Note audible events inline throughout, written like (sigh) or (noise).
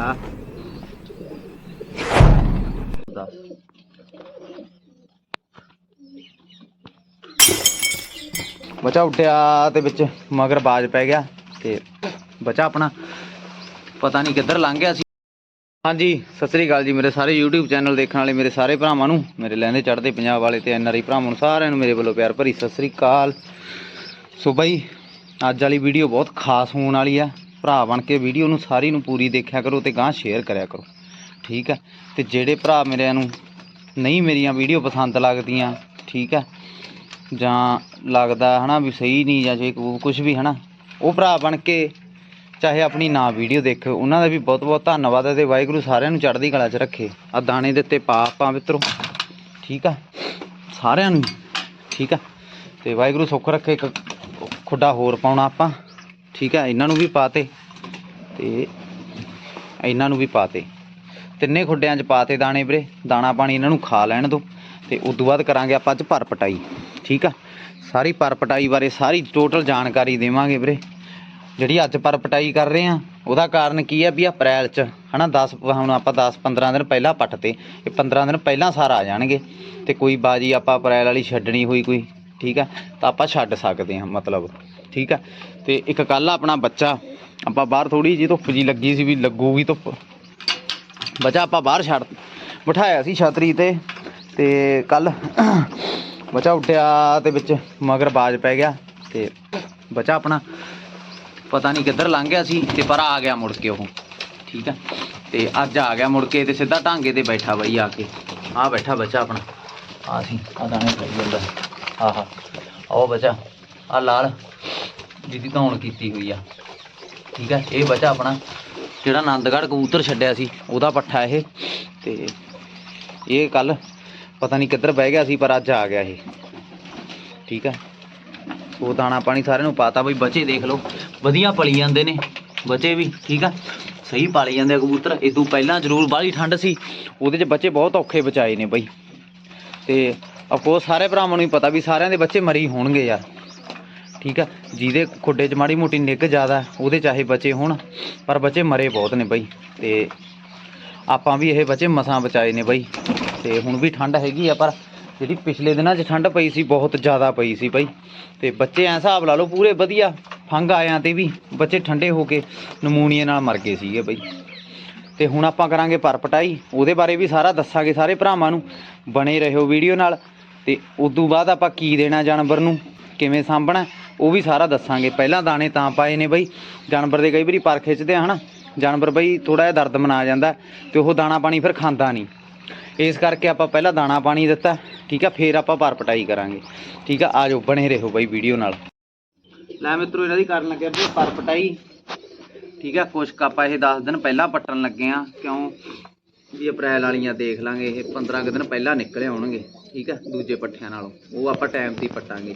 ਬੇਟਾ ਦੱਸ ਬੱਚਾ ਉੱਠਿਆ ਤੇ ਵਿੱਚ ਮਗਰ ਬਾਜ ਪੈ ਗਿਆ ਤੇ ਬਚਾ ਆਪਣਾ। ਪਤਾ ਨਹੀਂ ਕਿੱਧਰ ਲੰਘ ਗਿਆ ਸੀ। ਹਾਂਜੀ, ਸਤਿ ਸ੍ਰੀ ਅਕਾਲ ਜੀ ਮੇਰੇ ਸਾਰੇ YouTube ਚੈਨਲ ਦੇਖਣ ਵਾਲੇ, ਮੇਰੇ ਸਾਰੇ ਭਰਾਵਾਂ ਨੂੰ, ਮੇਰੇ ਲਹਿੰਦੇ ਚੜ੍ਹਦੇ ਪੰਜਾਬ ਵਾਲੇ ਤੇ ਐਨਆਰਆਈ ਭਰਾਵਾਂ ਨੂੰ ਸਾਰਿਆਂ ਨੂੰ ਮੇਰੇ ਵੱਲੋਂ ਪਿਆਰ ਭਰੀ ਸਤਿ ਸ੍ਰੀ ਅਕਾਲ। ਸੋ ਬਾਈ, ਅੱਜ ਵਾਲੀ ਵੀਡੀਓ ਬਹੁਤ ਖਾਸ ਹੋਣ ਵਾਲੀ ਆ। ਭਰਾ ਬਣ ਕੇ ਵੀਡੀਓ ਨੂੰ ਸਾਰੀ ਨੂੰ ਪੂਰੀ ਦੇਖਿਆ ਕਰੋ ਤੇ ਗਾਂ ਸ਼ੇਅਰ ਕਰਿਆ ਕਰੋ। ਠੀਕ ਹੈ? ਤੇ ਜਿਹੜੇ ਭਰਾ ਮੇਰਿਆਂ ਨੂੰ ਨਹੀਂ ਮੇਰੀਆਂ ਵੀਡੀਓ ਪਸੰਦ ਲੱਗਦੀਆਂ, ਠੀਕ ਹੈ? ਜਾਂ ਲੱਗਦਾ ਹਨਾ ਵੀ ਸਹੀ ਨਹੀਂ ਜਾਂ ਜੇ ਕੁਝ ਵੀ ਹਨਾ, ਉਹ ਭਰਾ ਬਣ ਕੇ ਚਾਹੇ ਆਪਣੀ ਨਾ ਵੀਡੀਓ ਦੇਖੋ, ਉਹਨਾਂ ਦਾ ਵੀ ਬਹੁਤ ਬਹੁਤ ਧੰਨਵਾਦ ਹੈ ਤੇ ਵਾਹਿਗੁਰੂ ਸਾਰਿਆਂ ਨੂੰ ਚੜ੍ਹਦੀ ਕਲਾ 'ਚ ਰੱਖੇ। ਆ ਦਾਣੇ ਦਿੱਤੇ ਪਾ ਆਪਾਂ ਮਿੱਤਰੋ। ਠੀਕ ਆ ਸਾਰਿਆਂ ਨੂੰ। ਠੀਕ ਆ ਤੇ ਵਾਹਿਗੁਰੂ ਸੁੱਖ ਰੱਖੇ, ਇੱਕ ਖੁੱਡਾ ਹੋਰ ਪਾਉਣਾ ਆਪਾਂ। ਠੀਕ ਹੈ, ਇਹਨਾਂ ਨੂੰ ਵੀ ਪਾਤੇ ਤੇ। ਇਹਨਾਂ ਨੂੰ ਵੀ ਪਾਤੇ ਤਿੰਨੇ ਖੁੱਡਿਆਂ 'ਚ ਪਾਤੇ ਦਾਣੇ ਵੀਰੇ। ਦਾਣਾ ਪਾਣੀ ਇਹਨਾਂ ਨੂੰ ਖਾ ਲੈਣ ਦੋ। ਤੇ ਉਸ ਤੋਂ ਬਾਅਦ ਕਰਾਂਗੇ ਆਪਾਂ ਅੱਜ ਭਰ ਪਟਾਈ। ਠੀਕ ਆ? ਸਾਰੀ ਪਰ ਪਟਾਈ ਬਾਰੇ ਸਾਰੀ ਟੋਟਲ ਜਾਣਕਾਰੀ ਦੇਵਾਂਗੇ ਵੀਰੇ। ਜਿਹੜੀ ਅੱਜ ਪਰ ਪਟਾਈ ਕਰ ਰਹੇ ਆ, ਉਹਦਾ ਕਾਰਨ ਕੀ ਹੈ ਵੀ ਅਪ੍ਰੈਲ ਚ, ਹਨਾ 10 ਹੁਣ ਆਪਾਂ 10 15 ਦਿਨ ਪਹਿਲਾਂ ਪੱਟ ਤੇ, ਇਹ 15 ਦਿਨ ਪਹਿਲਾਂ ਸਾਰ ਆ ਜਾਣਗੇ। ਤੇ ਕੋਈ ਬਾਜੀ ਆਪਾਂ ਅਪ੍ਰੈਲ ਵਾਲੀ ਛੱਡਣੀ ਹੋਈ ਕੋਈ, ਠੀਕ ਆ? ਤਾਂ ਆਪਾਂ ਛੱਡ ਸਕਦੇ ਹਾਂ, ਮਤਲਬ। ਠੀਕ ਹੈ ਤੇ ਇੱਕ ਕੱਲ ਆਪਣਾ ਬੱਚਾ, ਆਪਾਂ ਬਾਹਰ ਥੋੜੀ ਜਿਹੀ ਧੁੱਪ ਜੀ ਲੱਗੀ ਸੀ ਵੀ ਲੱਗੂਗੀ ਧੁੱਪ। ਬੱਚਾ ਆਪਾਂ ਬਾਹਰ ਛੱਡ, ਬਿਠਾਇਆ ਸੀ ਛਤਰੀ ਤੇ ਤੇ ਕੱਲ (clears throat) ਬੱਚਾ ਉੱਠਿਆ ਤੇ ਵਿੱਚ ਮਗਰ ਬਾਜ ਪੈ ਗਿਆ ਤੇ ਬੱਚਾ ਆਪਣਾ ਪਤਾ ਨਹੀਂ ਕਿੱਧਰ ਲੰਘ ਗਿਆ ਸੀ ਤੇ ਪਰ ਆ ਗਿਆ ਮੁੜ ਕੇ ਉਹ, ਠੀਕ ਆ? ਤੇ ਅੱਜ ਆ ਗਿਆ ਮੁੜ ਕੇ ਤੇ ਸਿੱਧਾ ਢਾਂਗੇ ਤੇ ਬੈਠਾ ਬਈ ਆ ਕੇ। ਆ ਬੈਠਾ ਬੱਚਾ ਆਪਣਾ। ਆ ਸੀ, ਆ ਦਾਣੇ ਖਾਈ ਜਾਂਦਾ। ਆਹਾ ਉਹ ਬੱਚਾ, ਆ ਲਾਲ। ਜਿਹਦੀ ਧੌਣ ਕੀਤੀ ਹੋਈ ਆ। ਠੀਕ ਹੈ ਇਹ ਬਚਾ ਆਪਣਾ। ਜਿਹੜਾ ਆਨੰਦਗੜ੍ਹ ਕਬੂਤਰ ਛੱਡਿਆ ਸੀ, ਉਹਦਾ ਪੱਠਾ ਇਹ। ਤੇ ਇਹ ਕੱਲ ਪਤਾ ਨਹੀਂ ਕਿੱਧਰ ਬਹਿ ਗਿਆ ਸੀ, ਪਰ ਅੱਜ ਆ ਗਿਆ ਇਹ। ਠੀਕ ਹੈ ਉਹ ਦਾਣਾ ਪਾਣੀ ਸਾਰਿਆਂ ਨੂੰ ਪਾਤਾ ਬਈ ਬੱਚੇ ਦੇਖ ਲਓ। ਵਧੀਆ ਪਲੀ ਜਾਂਦੇ ਨੇ। ਬੱਚੇ ਵੀ, ਠੀਕ ਆ? ਸਹੀ ਪਾਲੀ ਜਾਂਦੇ ਆ ਕਬੂਤਰ। ਇਦੋਂ ਪਹਿਲਾਂ ਜ਼ਰੂਰ ਬਾਹਲੀ ਠੰਡ ਸੀ। ਉਹਦੇ 'ਚ ਬੱਚੇ ਬਹੁਤ ਔਖੇ ਬਚਾਏ ਨੇ ਬਈ। ਤੇ ਅਫਕੋਰਸ ਸਾਰੇ ਭਰਾਵਾਂ ਨੂੰ ਹੀ ਪਤਾ ਵੀ ਸਾਰਿਆਂ ਦੇ ਬੱਚੇ ਮਰੀ ਹੋਣਗੇ ਯਾਰ। ਠੀਕ ਆ? ਜਿਹਦੇ ਖੁੱਡੇ 'ਚ ਮਾੜੀ ਮੋਟੀ ਨਿੱਘ ਜ਼ਿਆਦਾ, ਉਹਦੇ ਚਾਹੇ ਬੱਚੇ ਹੋਣ, ਪਰ ਬੱਚੇ ਮਰੇ ਬਹੁਤ ਨੇ ਬਈ। ਤੇ ਆਪਾਂ ਵੀ ਇਹ ਬੱਚੇ ਮਸਾਂ ਬਚਾਏ ਨੇ ਬਈ। ਤੇ ਹੁਣ ਵੀ ਠੰਡ ਹੈਗੀ ਆ, ਪਰ ਜਿਹੜੀ ਪਿਛਲੇ ਦਿਨਾਂ 'ਚ ਠੰਡ ਪਈ ਸੀ, ਬਹੁਤ ਜ਼ਿਆਦਾ ਪਈ ਸੀ ਬਈ। ਤੇ ਬੱਚੇ ਐ ਹਿਸਾਬ ਲਾ ਲਓ, ਪੂਰੇ ਵਧੀਆ। ਫੰਗ ਆਇਆਂ ਤੇ ਵੀ ਬੱਚੇ ਠੰਡੇ ਹੋ ਕੇ ਨਮੂਨੀਏ ਨਾਲ ਮਰ ਗਏ ਸੀਗੇ ਬਈ। ਤੇ ਹੁਣ ਆਪਾਂ ਕਰਾਂਗੇ ਪਰ ਪਟਾਈ ਉਹਦੇ ਬਾਰੇ ਵੀ ਸਾਰਾ ਦੱਸਾਂਗੇ ਸਾਰੇ ਭਰਾਵਾਂ ਨੂੰ। ਬਣੇ ਰਹੋ ਵੀਡੀਓ ਨਾਲ। ਤੇ ਤੋਂ ਬਾਅਦ ਆਪਾਂ ਕੀ ਦੇਣਾ ਜਾਨਵਰ ਨੂੰ? ਕਿਵੇਂ ਸਾਂਭਣਾ? ਉਹ ਵੀ ਸਾਰਾ ਦੱਸਾਂਗੇ। ਪਹਿਲਾਂ ਦਾਣੇ ਤਾਂ ਪਾਏ ਨੇ ਬਈ। ਜਾਨਵਰ ਦੇ ਕਈ ਵਾਰੀ ਪਰ ਖਿੱਚਦੇ ਆ, ਹਨਾ? ਜਾਨਵਰ ਬਈ ਥੋੜਾ ਜਿਹਾ ਦਰਦ ਮਨਾ ਜਾਂਦਾ ਤੇ ਉਹ ਦਾਣਾ ਪਾਣੀ ਫਿਰ ਖਾਂਦਾ ਨਹੀਂ। ਇਸ ਕਰਕੇ ਆਪਾਂ ਪਹਿਲਾਂ ਦਾਣਾ ਪਾਣੀ ਦਿੱਤਾ, ਠੀਕ ਆ, ਫਿਰ ਆਪਾਂ ਭਰ ਪਟਾਈ ਕਰਾਂਗੇ। ਠੀਕ ਆ ਆਜੋ ਬਣੇ ਰਹੋ ਬਈ ਵੀਡੀਓ ਨਾਲ। ਲੈ ਮਿੱਤਰੋ, ਇਹਨਾਂ ਦੀ ਕਰਨ ਲੱਗੇ ਆਪਾਂ ਪਰ ਪਟਾਈ। ਠੀਕ ਆ, ਕੁਛ ਆਪਾਂ ਇਹ 10 ਦਿਨ ਪਹਿਲਾਂ ਪੱਟਣ ਲੱਗੇ ਆ, ਕਿਉਂ? ਵੀ ਅਪ੍ਰੈਲ ਵਾਲੀਆਂ ਦੇਖ ਲਾਂਗੇ, ਇਹ 15 ਕੁ ਦਿਨ ਪਹਿਲਾਂ ਨਿਕਲੇ ਆਉਣਗੇ। ਠੀਕ ਆ, ਦੂਜੇ ਪੱਠਿਆਂ ਨਾਲੋਂ। ਉਹ ਆਪਾਂ ਟਾਈਮ ਤੇ ਪੱਟਾਂਗੇ।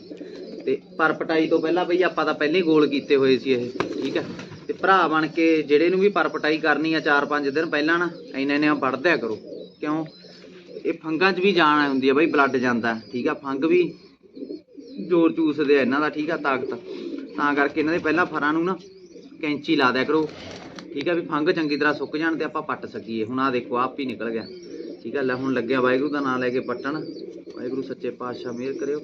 ਤੇ ਪਰ ਪਟਾਈ ਤੋਂ ਪਹਿਲਾਂ ਬਈ ਆਪਾਂ ਤਾਂ ਪਹਿਲੇ ਗੋਲ ਕੀਤੇ ਹੋਏ ਸੀ ਇਹ, ਠੀਕ ਹੈ? ਤੇ ਭਰਾ ਬਣ ਕੇ ਜਿਹੜੇ ਨੂੰ ਵੀ ਪਰ ਪਟਾਈ ਕਰਨੀ ਆ 4-5 ਦਿਨ ਪਹਿਲਾਂ ਨਾ, ਇੰਨੇ ਨੇ ਪੜਦਿਆ ਕਰੋ। ਕਿਉਂ? ਇਹ ਫੰਗਾਂ 'ਚ ਵੀ ਜਾਨ ਹੁੰਦੀ ਆ ਬਈ ਬਲੱਡ ਜਾਂਦਾ, ਠੀਕ ਆ? ਫੰਗ ਵੀ ਜ਼ੋਰ ਚੂਸਦੇ ਆ ਇਹਨਾਂ ਦਾ, ਠੀਕ ਆ, ਤਾਕਤ। ਤਾਂ ਕਰਕੇ ਇਹਨਾਂ ਦੇ ਪਹਿਲਾਂ ਫਰਾਂ ਨੂੰ ਨਾ ਕੈਂਚੀ ਲਾ ਦਿਆ ਕਰੋ, ਠੀਕ ਆ? ਵੀ ਫੰਗ ਚੰਗੀ ਤਰ੍ਹਾਂ ਸੁੱਕ ਜਾਣ ਤੇ ਆਪਾਂ ਪੱਟ ਸਕੀਏ। ਹੁਣ ਆ ਦੇਖੋ, ਆਪ ਹੀ ਨਿਕਲ ਗਿਆ, ਠੀਕ ਆ? ਲੈ ਹੁਣ ਲੱਗਿਆ ਵਾਹਿਗੁਰੂ ਦਾ ਨਾਮ ਲੈ ਕੇ ਪੱਟਣ। ਵਾਹਿਗੁਰੂ ਸੱਚੇ ਪਾਤਸ਼ਾਹ ਮਿਹਰ ਕਰਿਓ।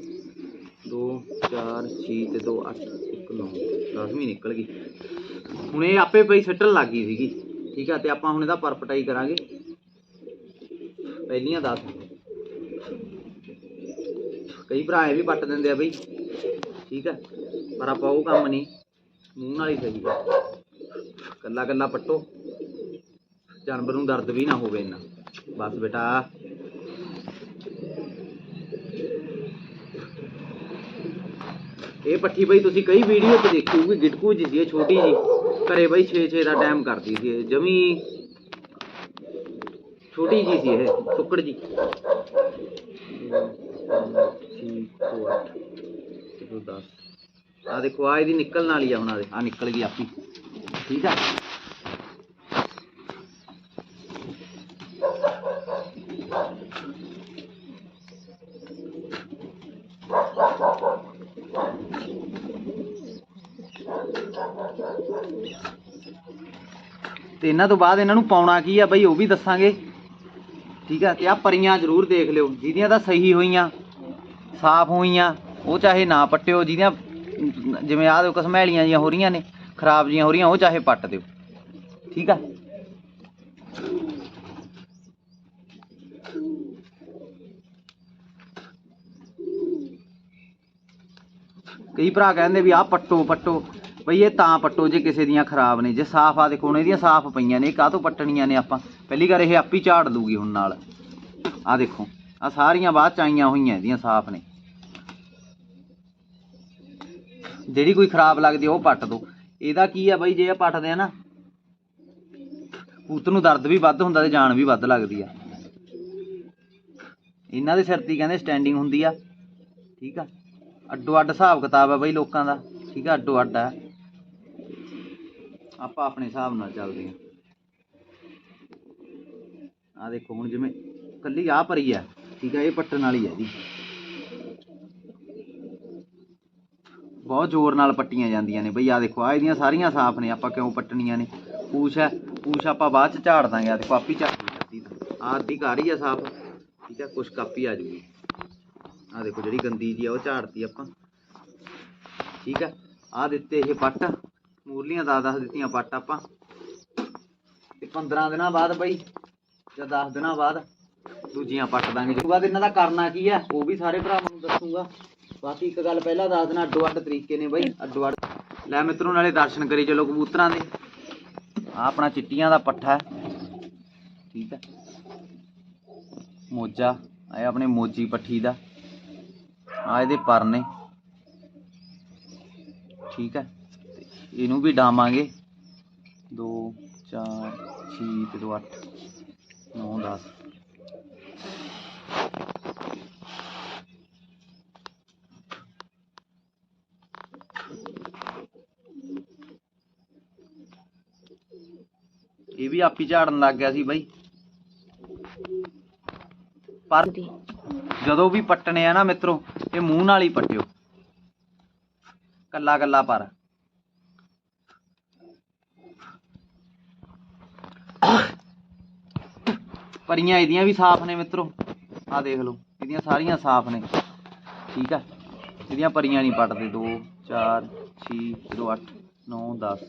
2 4 6 ਤੇ 2 8 1 9 10ਵੀਂ ਨਿਕਲ ਗਈ। ਹੁਣ ਇਹ ਆਪੇ ਪਈ ਸੱਟਣ ਲੱਗ ਗਈ ਸੀਗੀ, ਠੀਕ ਆ, ਤੇ ਆਪਾਂ ਹੁਣ ਇਹਦਾ ਪਰ ਕਰਾਂਗੇ। ਪਹਿਲੀਆਂ 10 ਕਈ ਭਰਾ ਇਹ ਵੀ ਪੱਟ ਦਿੰਦੇ ਆ ਬਈ, ਠੀਕ ਆ, ਪਰ ਆਪਾਂ ਉਹ ਕੰਮ ਨਹੀਂ, ਮੂੰਹ ਨਾਲ ਹੀ ਸਹੀ ਆ। ਕੱਲਾ ਕੱਲਾ ਪੱਟੋ। ਜਾਨਵਰ ਨੂੰ ਦਰਦ ਵੀ ਨਾ ਹੋਵੇ ਇੰਨਾ। ਬਸ ਬੇਟਾ। ਇਹ ਪੱਠੀ ਬਈ ਤੁਸੀਂ ਕਈ ਵੀਡੀਓ 'ਚ ਦੇਖੀ ਹੋਊਗੀ, ਗਿਟਕੂ ਜੀ ਸੀ, ਇਹ ਛੋਟੀ ਜੀ ਘਰੇ ਬਈ 6-6 ਦਾ ਟਾਈਮ ਕਰਦੀ ਸੀ ਇਹ, ਜਮੀ ਛੋਟੀ ਜੀ ਸੀ ਇਹ, ਸੁੱਕੜ ਜੀ ਆ ਦੇਖੋ ਆ ਇਹਦੀ ਨਿਕਲਣ ਵਾਲੀ ਆ ਹੁਣ ਆ ਆ ਨਿਕਲ ਗਈ ਆਪੀ। ਠੀਕ ਆ? ਤੇ ਇਹਨਾਂ ਤੋਂ ਬਾਅਦ ਇਹਨਾਂ ਨੂੰ ਪਾਉਣਾ ਕੀ ਆ ਬਈ ਉਹ ਵੀ ਦੱਸਾਂਗੇ। ਠੀਕ ਆ, ਤੇ ਆ ਪਰੀਆਂ ਜ਼ਰੂਰ ਦੇਖ ਲਿਓ, ਜਿਹਦੀਆਂ ਤਾਂ ਸਹੀ ਹੋਈਆਂ, ਸਾਫ਼ ਹੋਈਆਂ, ਉਹ ਚਾਹੇ ਨਾ ਪੱਟਿਓ, ਜਿਹਦੀਆਂ ਜਿਵੇਂ ਆਹ ਦੇਖੋ ਕਸਮੈਲੀਆਂ ਜੀਆਂ ਹੋ ਰਹੀਆਂ ਨੇ, ਖਰਾਬ ਜੀਆਂ ਹੋ ਰਹੀਆਂ, ਉਹ ਚਾਹੇ ਪੱਟ ਦਿਓ। ਠੀਕ ਆ? ਕਈ ਭਰਾ ਕਹਿੰਦੇ ਵੀ ਆਹ ਪੱਟੋ ਪੱਟੋ। ਬਈ ਇਹ ਤਾਂ ਪੱਟੋ ਜੇ ਕਿਸੇ ਦੀਆਂ ਖਰਾਬ ਨੇ, ਜੇ ਸਾਫ਼ ਆ ਦੇਖੋ ਹੁਣ ਇਹਦੀਆਂ ਸਾਫ਼ ਪਈਆਂ ਨੇ ਕਾਹ ਤੋਂ ਪੱਟਣੀਆਂ ਨੇ ਆਪਾਂ? ਪਹਿਲੀ ਵਾਰ ਇਹ ਆਪੀ ਝਾੜ ਦੂਗੀ ਹੁਣ ਨਾਲ। ਆ ਦੇਖੋ ਆ ਸਾਰੀਆਂ ਬਾਅਦ ਚ ਆਈਆਂ ਹੋਈਆਂ ਇਹਦੀਆਂ ਸਾਫ਼ ਨੇ। ਜਿਹੜੀ ਕੋਈ ਖਰਾਬ ਲੱਗਦੀ ਉਹ ਪੱਟ ਦੋ। ਇਹਦਾ ਕੀ ਆ ਬਈ ਜੇ ਇਹ ਪੱਟਦੇ ਆ ਨਾ, ਪੁੱਤ ਨੂੰ ਦਰਦ ਵੀ ਵੱਧ ਹੁੰਦਾ ਤੇ ਜਾਨ ਵੀ ਵੱਧ ਲੱਗਦੀ ਆ। ਇਹਨਾਂ ਦੇ ਸਿਰ ਤੇ ਕਹਿੰਦੇ ਸਟੈਂਡਿੰਗ ਹੁੰਦੀ ਆ। ਠੀਕ ਆ? ਅੱਡੋ ਅੱਡ ਹਿਸਾਬ ਕਿਤਾਬ ਆ ਬਈ ਲੋਕਾਂ ਦਾ। ਠੀਕ ਆ? ਅੱਡੋ ਅੱਡ ਆ। ਆਪਾਂ ਆਪਣੇ ਹਿਸਾਬ ਨਾਲ ਚੱਲਦੇ ਹਾਂ। ਆ ਦੇਖੋ ਹੁਣ ਜਿਵੇਂ ਕੱਲੀ ਆ ਭਰੀ ਆ, ਠੀਕ ਆ, ਇਹ ਪੱਟਣ ਵਾਲੀ ਆ ਜੀ ਬਹੁਤ ਜ਼ੋਰ ਨਾਲ ਪੱਟੀਆਂ ਜਾਂਦੀਆਂ ਨੇ ਬਈ ਆ ਦੇਖੋ ਆ ਇਹਦੀਆਂ ਸਾਰੀਆਂ ਸਾਫ਼ ਨੇ, ਆਪਾਂ ਕਿਉਂ ਪੱਟਣੀਆਂ ਨੇ? ਪੂਛ ਹੈ ਪੂਛ ਆਪਾਂ ਬਾਅਦ ਚ ਝਾੜ ਦਾਂਗੇ ਆ ਦੇਖੋ, ਆਪੀ ਝਾੜ ਦਿੱਤੀ ਆ ਅੱਧੀ ਘਰ ਆ ਸਾਫ਼, ਠੀਕ ਆ, ਕੁਛ ਕਾਪੀ ਆ ਜੂਗੀ। ਆ ਦੇਖੋ ਜਿਹੜੀ ਗੰਦੀ ਜੀ ਆ, ਉਹ ਝਾੜਤੀ ਆਪਾਂ। ਠੀਕ ਆ ਆ ਦਿੱਤੇ ਇਹ ਪੱਟ। ਮੂਰਲੀਆਂ ਦਾ 10 ਦਿੱਤੀਆਂ ਪੱਟ ਆਪਾਂ। ਤੇ 15 ਦਿਨਾਂ ਬਾਅਦ ਬਈ, ਜਾਂ 10 ਦਿਨਾਂ ਬਾਅਦ ਦੂਜੀਆਂ ਪੱਟ ਦਾਂਗੇ। ਉਸ ਬਾਅਦ ਇਹਨਾਂ ਦਾ ਕਰਨਾ ਕੀ ਹੈ ਉਹ ਵੀ ਸਾਰੇ ਭਰਾਵਾਂ ਨੂੰ ਦੱਸੂਗਾ। ਬਾਕੀ ਇੱਕ ਗੱਲ ਪਹਿਲਾਂ ਦੱਸ ਦੇਣਾ, ਅੱਡੋ ਅੱਡ ਤਰੀਕੇ ਨੇ ਬਈ, ਅੱਡੋ ਅੱਡ। ਲੈ ਮਿੱਤਰੋ, ਨਾਲੇ ਦਰਸ਼ਨ ਕਰੀ ਚਲੋ ਕਬੂਤਰਾਂ ਦੇ। ਆ ਆਪਣਾ ਚਿੱਟੀਆਂ ਦਾ ਪੱਠਾ ਠੀਕ ਹੈ। ਮੋਜਾ, ਇਹ ਆਪਣੇ ਮੋਜੀ ਪੱਠੀ ਦਾ। ਆ ਇਹਦੇ ਪਰ ਨੇ। ਠੀਕ ਹੈ। ਇਹਨੂੰ ਵੀ ਡਾਵਾਂਗੇ। 2 4 6 ਤੇ 2 8 9 10 ਇਹ ਵੀ ਆਪੀ ਝਾੜਨ ਲੱਗ ਗਿਆ ਸੀ ਬਾਈ। ਪਰ ਜਦੋਂ ਵੀ ਪੱਟਣੇ ਆ ਨਾ ਮਿੱਤਰੋ ਇਹ ਮੂੰਹ ਨਾਲ ਹੀ ਪੱਟਿਓ। ਕੱਲਾ ਕੱਲਾ ਪਰ। ਪਰੀਆਂ ਇਹਦੀਆਂ ਵੀ ਸਾਫ਼ ਨੇ ਮਿੱਤਰੋ। ਆ ਦੇਖ ਲਓ, ਇਹਦੀਆਂ ਸਾਰੀਆਂ ਸਾਫ਼ ਨੇ। ਠੀਕ ਆ? ਇਹਦੀਆਂ ਪਰੀਆਂ ਨਹੀਂ ਪੜਦੇ 2 4 6 0 8 9 10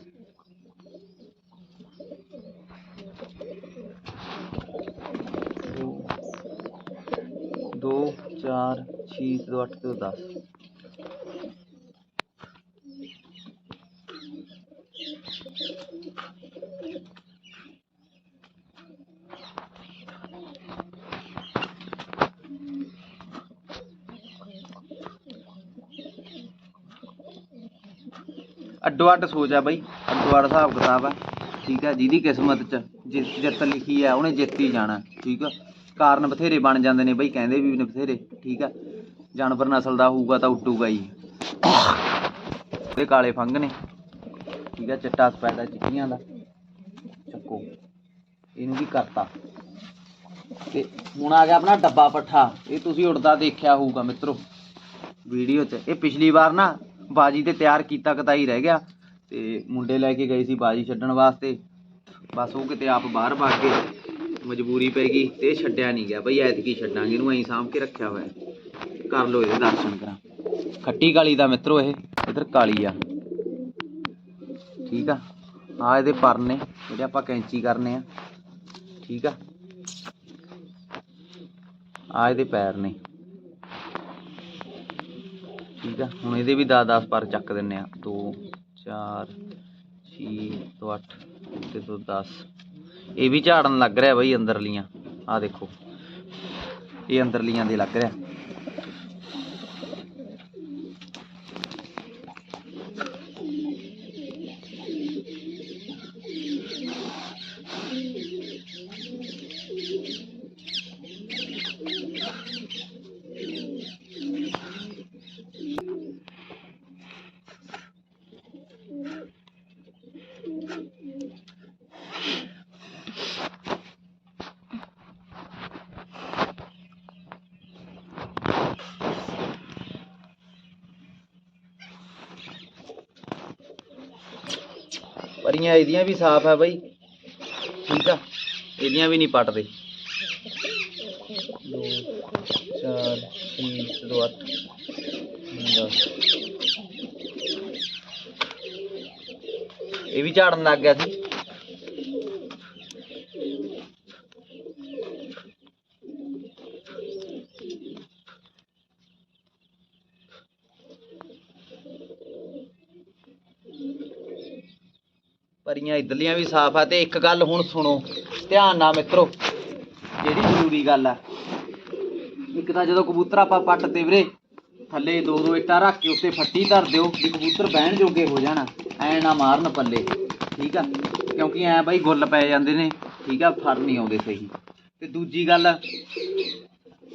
2 4 6 0 8 10 ਅੱਡੋ ਅੱਡ ਸੋਚ ਆ ਬਈ। ਅੱਡੋ ਅੱਡ ਹਿਸਾਬ ਕਿਤਾਬ ਆ। ਠੀਕ ਆ, ਜਿਹਦੀ ਕਿਸਮਤ ਚ ਜਿ- ਜਿੱਤ ਲਿਖੀ ਆ, ਉਹਨੇ ਜਿੱਤ ਜਾਣਾ, ਠੀਕ ਆ। ਕਾਰਨ ਬਥੇਰੇ ਬਣ ਜਾਂਦੇ ਨੇ ਬਈ, ਕਹਿੰਦੇ ਵੀ ਨੇ ਬਥੇਰੇ, ਠੀਕ ਆ। ਜਾਨਵਰ ਨਸਲ ਦਾ ਹੋਊਗਾ ਤਾਂ ਉੱਡੂਗਾ ਹੀ। ਇਹ ਕਾਲੇ ਫੰਗ ਨੇ। ਠੀਕ ਆ, ਚਿੱਟਾ ਸਪੈਦਾ ਚਿੱਟੀਆਂ ਦਾ। ਚੱਕੋ, ਇਹਨੂੰ ਵੀ ਕਰਤਾ? ਤੇ ਹੁਣ ਆ ਗਿਆ ਆਪਣਾ ਡੱਬਾ ਪੱਠਾ। ਇਹ ਤੁਸੀਂ ਉੜਦਾ ਦੇਖਿਆ ਹੋਊਗਾ ਮਿੱਤਰੋ। ਵੀਡੀਓ 'ਚ। ਇਹ ਪਿਛਲੀ ਵਾਰ ਨਾ ਬਾਜੀ ਤੇ ਤਿਆਰ ਕੀਤਾ, ਕਤਾਈ ਰਹਿ ਗਿਆ ਤੇ ਮੁੰਡੇ ਲੈ ਕੇ ਗਏ ਸੀ ਬਾਜੀ ਛੱਡਣ ਵਾਸਤੇ। ਬਸ ਉਹ ਕਿਤੇ ਆਪ ਬਾਹਰ ਭੱਗ ਗਏ, ਮਜਬੂਰੀ ਪੈ ਗਈ ਤੇ ਛੱਡਿਆ ਨਹੀਂ ਗਿਆ। ਬਈ ਐਤਕੀ ਛੱਡਾਂਗੇ, ਇਹਨੂੰ ਐਂ ਸਾਂਭ ਕੇ ਰੱਖਿਆ ਹੋਇਆ। ਕਰ ਲੋ ਇਹਦੇ ਦਰਸ਼ਨ ਕਰਾਂ। ਖੱਟੀ ਕਾਲੀ ਦਾ ਮਿੱਤਰੋ ਇਹ, ਇਧਰ ਕਾਲੀ ਆ। ਠੀਕ ਆ? ਆ ਇਹਦੇ ਪਰ ਨੇ ਜਿਹੜੇ ਆਪਾਂ ਕੈਂਚੀ ਕਰਨੇ ਆ। ਠੀਕ ਆ? ਆ ਇਹਦੇ ਪੈਰ ਨੇ। ਠੀਕ ਆ? ਹੁਣ ਇਹਦੇ ਵੀ 10 10 ਪਰ ਚੱਕ ਦਿੰਨੇ ਆ। 2 4 6 ਤੋਂ 8 ਤੇ ਤੋਂ 10 ਇਹ ਵੀ ਝਾੜਨ ਲੱਗ ਰਿਹਾ ਬਈ ਅੰਦਰਲੀਆਂ। ਆ ਦੇਖੋ। ਇਹ ਅੰਦਰਲੀਆਂ ਦੇ ਲੱਗ ਰਿਹਾ। ਪਰੀਆਂ ਇਹਦੀਆਂ ਵੀ ਸਾਫ਼ ਆ ਬਈ ਠੀਕ ਆ ਇਹਦੀਆਂ ਵੀ ਨਹੀਂ ਪੱਟਦੇ 2 4 6 2 8 ਇਹ ਵੀ ਝਾੜਨ ਲੱਗ ਗਿਆ ਸੀ ਪਰੀਆਂ ਇਧਰਲੀਆਂ ਵੀ ਸਾਫ਼ ਆ। ਤੇ ਇੱਕ ਗੱਲ ਹੁਣ ਸੁਣੋ, ਧਿਆਨ ਨਾਲ ਮਿੱਤਰੋ, ਜਿਹੜੀ ਜ਼ਰੂਰੀ ਗੱਲ ਆ। ਇੱਕ ਤਾਂ ਜਦੋਂ ਕਬੂਤਰ ਆਪਾਂ ਪੱਟ ਤੇ ਵੀਰੇ, ਥੱਲੇ ਦੋ ਦੋ ਇੱਟਾਂ ਰੱਖ ਕੇ ਉੱਤੇ ਫੱਟੀ ਧਰ ਦਿਓ ਵੀ ਕਬੂਤਰ ਬਹਿਣ ਜੋਗੇ ਹੋ ਜਾਣ, ਐ ਨਾ ਮਾਰਨ ਪੱਲੇ, ਠੀਕ ਆ? ਕਿਉਂਕਿ ਐ ਬਾਈ ਗੁੱਲ ਪੈ ਜਾਂਦੇ ਨੇ, ਠੀਕ ਆ? ਫਰ ਨਹੀਂ ਆਉਂਦੇ ਸਹੀ। ਤੇ ਦੂਜੀ ਗੱਲ,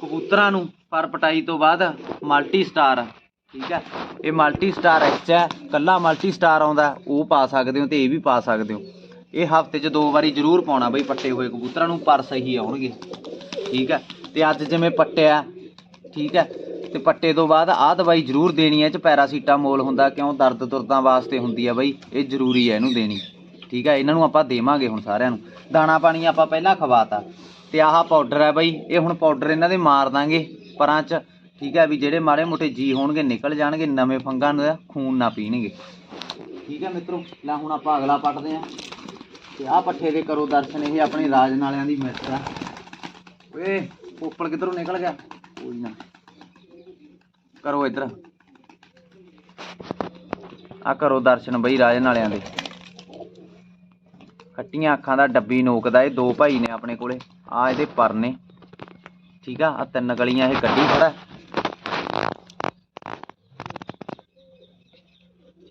ਕਬੂਤਰਾਂ ਨੂੰ ਪਰ ਪਟਾਈ ਤੋਂ ਬਾਅਦ ਮਲਟੀ ਸਟਾਰ ਠੀਕ ਹੈ? ਇਹ ਮਲਟੀ ਸਟਾਰ ਐਚ ਹੈ, ਕੱਲਾ ਮਲਟੀ ਸਟਾਰ ਆਉਂਦਾ, ਉਹ ਪਾ ਸਕਦੇ ਹੋ ਤੇ ਇਹ ਵੀ ਪਾ ਸਕਦੇ ਹੋ। ਇਹ ਹਫ਼ਤੇ 'ਚ ਦੋ ਵਾਰੀ ਜ਼ਰੂਰ ਪਾਉਣਾ ਬਈ, ਪੱਟੇ ਹੋਏ ਕਬੂਤਰਾਂ ਨੂੰ, ਪਰ ਸਹੀ ਆਉਣਗੇ। ਠੀਕ ਹੈ? ਤੇ ਅੱਜ ਜਿਵੇਂ ਪੱਟਿਆ, ਠੀਕ ਹੈ? ਤੇ ਪੱਟੇ ਤੋਂ ਬਾਅਦ ਆਹ ਦਵਾਈ ਜ਼ਰੂਰ ਦੇਣੀ ਹੈ ਚ ਪੈਰਾਸੀਟਾਮੋਲ ਹੁੰਦਾ, ਕਿਉਂ? ਦਰਦ ਦੁਰਦਾਂ ਵਾਸਤੇ ਹੁੰਦੀ ਆ ਬਈ, ਇਹ ਜ਼ਰੂਰੀ ਹੈ ਇਹਨੂੰ ਦੇਣੀ। ਠੀਕ ਹੈ? ਇਹਨਾਂ ਨੂੰ ਆਪਾਂ ਦੇਵਾਂਗੇ ਹੁਣ ਸਾਰਿਆਂ ਨੂੰ। ਦਾਣਾ ਪਾਣੀ ਆਪਾਂ ਪਹਿਲਾਂ ਖਵਾਤਾ। ਤੇ ਆਹ ਪਾਊਡਰ ਹੈ ਬਈ, ਇਹ ਹੁਣ ਪਾਊਡਰ ਇਹਨਾਂ ਦੇ ਮਾਰ ਦਾਂਗੇ ਪਰਾਂ ਚ। ਠੀਕ ਹੈ ਵੀ ਜਿਹੜੇ ਮਾੜੇ ਮੋਟੇ ਜੀ ਹੋਣਗੇ, ਨਿਕਲ ਜਾਣਗੇ, ਨਵੇਂ ਫੰਗਾਂ ਦਾ ਖੂਨ ਨਾ ਪੀਣਗੇ। ਠੀਕ ਹੈ ਮਿੱਤਰੋ, ਲੈ ਹੁਣ ਆਪਾਂ ਅਗਲਾ ਪੱਟਦੇ ਆਂ ਤੇ ਆਹ ਪੱਠੇ ਦੇ ਕਰੋ ਦਰਸ਼ਨ, ਇਹ ਆਪਣੇ ਰਾਜ ਨਾਲਿਆਂ ਦੀ ਮਿੱਤਰ ਆ। ਓਏ ਉੱਪਰ ਕਿੱਧਰੋਂ ਨਿਕਲ ਗਿਆ? ਕੋਈ ਨਾ। ਕਰੋ ਇੱਧਰ। ਆ ਕਰੋ ਦਰਸ਼ਨ ਬਈ ਰਾਜਨ ਨਾਲਿਆਂ ਦੇ। ਖੱਟੀਆਂ ਅੱਖਾਂ ਦਾ ਡੱਬੀ ਨੋਕਦਾ ਇਹ ਦੋ ਭਾਈ ਨੇ ਆਪਣੇ ਕੋਲੇ। ਆ ਇਹਦੇ ਪਰ ਨੇ ਠੀਕ ਆ ਆ ਤਿੰਨ ਗਲੀਆਂ, ਇਹ ਗੱਡੀ ਖੜਾ।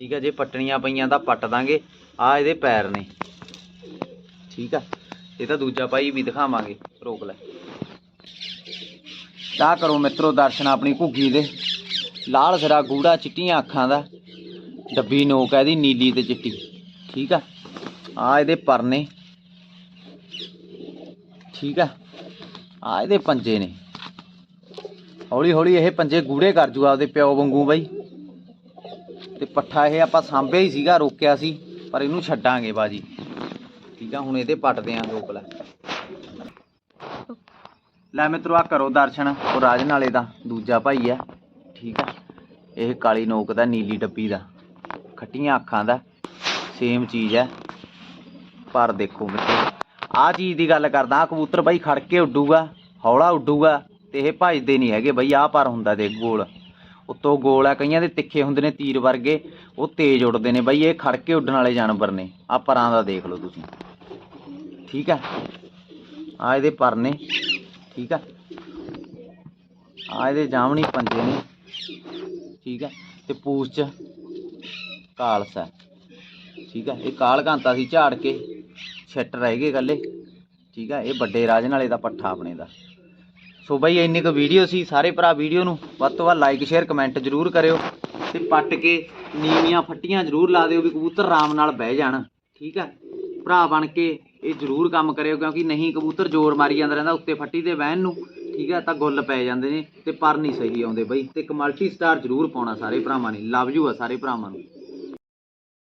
ਠੀਕ ਆ, ਜੇ ਪੱਟਣੀਆਂ ਪਈਆਂ ਤਾਂ ਪੱਟ ਦਾਂਗੇ। ਆ ਇਹਦੇ ਪੈਰ ਨੇ। ਠੀਕ ਆ, ਇਹ ਤਾਂ ਦੂਜਾ ਭਾਈ ਵੀ ਦਿਖਾਵਾਂਗੇ, ਰੋਕ ਲੈ। ਤਾਂ ਕਰੋ ਮਿੱਤਰੋ ਦਰਸ਼ਨ ਆਪਣੀ ਘੁੱਗੀ ਦੇ। ਲਾਲ ਸਿਰਾ ਗੂੜਾ ਚਿੱਟੀਆਂ ਅੱਖਾਂ ਦਾ। ਡੱਬੀ ਨੋਕ ਹੈ ਇਹਦੀ, ਨੀਲੀ ਤੇ ਚਿੱਟੀ। ਠੀਕ ਆ ਆ ਇਹਦੇ ਪਰ ਨੇ। ਠੀਕ ਆ ਆ ਇਹਦੇ ਪੰਜੇ ਨੇ। ਹੌਲੀ ਹੌਲੀ ਇਹ ਪੰਜੇ ਗੂੜੇ ਕਰ ਜੂਗਾ ਆਪਦੇ ਪਿਓ ਵਾਂਗੂ ਬਾਈ। ਤੇ ਪੱਠਾ ਇਹ ਆਪਾਂ ਸਾਂਭਿਆ ਹੀ ਸੀਗਾ, ਰੋਕਿਆ ਸੀ, ਪਰ ਇਹਨੂੰ ਛੱਡਾਂਗੇ ਬਾਜੀ। ਠੀਕ ਆ, ਹੁਣ ਇਹਦੇ ਪੱਟਦੇ ਆਂ ਰੋਕ ਲੈ। ਲੈ ਮਿੱਤਰੋ ਆ ਕਰੋ ਦਰਸ਼ਨ, ਉਹ ਰਾਜਨ ਵਾਲੇ ਦਾ, ਦੂਜਾ ਭਾਈ ਆ, ਠੀਕ ਆ। ਇਹ ਕਾਲੀ ਨੋਕ ਦਾ, ਨੀਲੀ ਡੱਬੀ ਦਾ, ਖੱਟੀਆਂ ਅੱਖਾਂ ਦਾ ਸੇਮ ਚੀਜ਼ ਹੈ ਪਰ ਦੇਖੋ ਮਿੱਤਰੋ, ਆਹ ਚੀਜ਼ ਦੀ ਗੱਲ ਕਰਦਾ, ਆਹ ਕਬੂਤਰ ਬਾਈ ਖੜ ਕੇ ਉੱਡੂਗਾ, ਹੌਲਾ ਉੱਡੂਗਾ, ਤੇ ਇਹ ਭੱਜਦੇ ਨਹੀਂ ਹੈਗੇ ਬਈ, ਆਹ ਪਰ ਹੁੰਦਾ ਦੇ, ਗੋਲ। ਉੱਤੋਂ ਗੋਲ ਆ, ਕਈਆਂ ਦੇ ਤਿੱਖੇ ਹੁੰਦੇ ਨੇ ਤੀਰ ਵਰਗੇ, ਉਹ ਤੇਜ਼ ਉੱਡਦੇ ਨੇ ਬਾਈ, ਇਹ ਖੜ ਕੇ ਉੱਡਣ ਵਾਲੇ ਜਾਨਵਰ ਨੇ, ਆਹ ਪਰਾਂ ਦਾ ਦੇਖ ਲਓ ਤੁਸੀਂ। ਠੀਕ ਆ? ਆ ਇਹਦੇ ਪਰ ਨੇ, ਠੀਕ ਆ? ਆ ਇਹਦੇ ਜਾਮਣੀ ਪੰਜੇ ਨੇ, ਠੀਕ ਆ? ਤੇ ਪੂਛ ਚ ਕਾਲਸ ਹੈ ਠੀਕ ਆ? ਇਹ ਕਾਲ ਘਾਂਤਾ ਸੀ ਝਾੜ ਕੇ, ਛੱਟ ਰਹਿ ਗਏ ਗੱਲੇ ਠੀਕ ਆ? ਇਹ ਵੱਡੇ ਰਾਜਨ ਨਾਲੇ ਦਾ ਪੱਠਾ ਆਪਣੇ ਦਾ। ਸੋ ਬਾਈ, ਇੰਨੀ ਕੁ ਵੀਡੀਓ ਸੀ ਸਾਰੇ ਭਰਾ ਵੀਡੀਓ ਨੂੰ। ਵੱਧ ਤੋਂ ਵੱਧ ਲਾਈਕ ਸ਼ੇਅਰ ਕਮੈਂਟ ਜ਼ਰੂਰ ਕਰਿਓ ਤੇ ਪੱਟ ਕੇ ਨੀਵੀਆਂ ਫੱਟੀਆਂ ਜ਼ਰੂਰ ਲਾ ਦਿਓ ਵੀ ਕਬੂਤਰ ਆਰਾਮ ਨਾਲ ਬਹਿ ਜਾਣ, ਠੀਕ ਆ? ਭਰਾ ਬਣ ਕੇ ਇਹ ਜ਼ਰੂਰ ਕੰਮ ਕਰਿਓ ਕਿਉਂਕਿ ਨਹੀਂ ਕਬੂਤਰ ਜ਼ੋਰ ਮਾਰੀ ਜਾਂਦਾ ਰਹਿੰਦਾ ਉੱਤੇ ਫੱਟੀ ਤੇ ਬਹਿਣ ਨੂੰ, ਠੀਕ ਆ? ਤਾਂ ਗੁੱਲ ਪੈ ਜਾਂਦੇ ਨੇ ਤੇ ਪਰ ਨਹੀਂ ਸਹੀ ਆਉਂਦੇ ਬਈ। ਤੇ ਇੱਕ ਮਲਟੀ ਸਟਾਰ ਜ਼ਰੂਰ ਪਾਉਣਾ ਸਾਰੇ ਭਰਾਵਾਂ ਨੇ ਲਵ ਯੂ ਆ ਸਾਰੇ ਭਰਾਵਾਂ ਨੂੰ।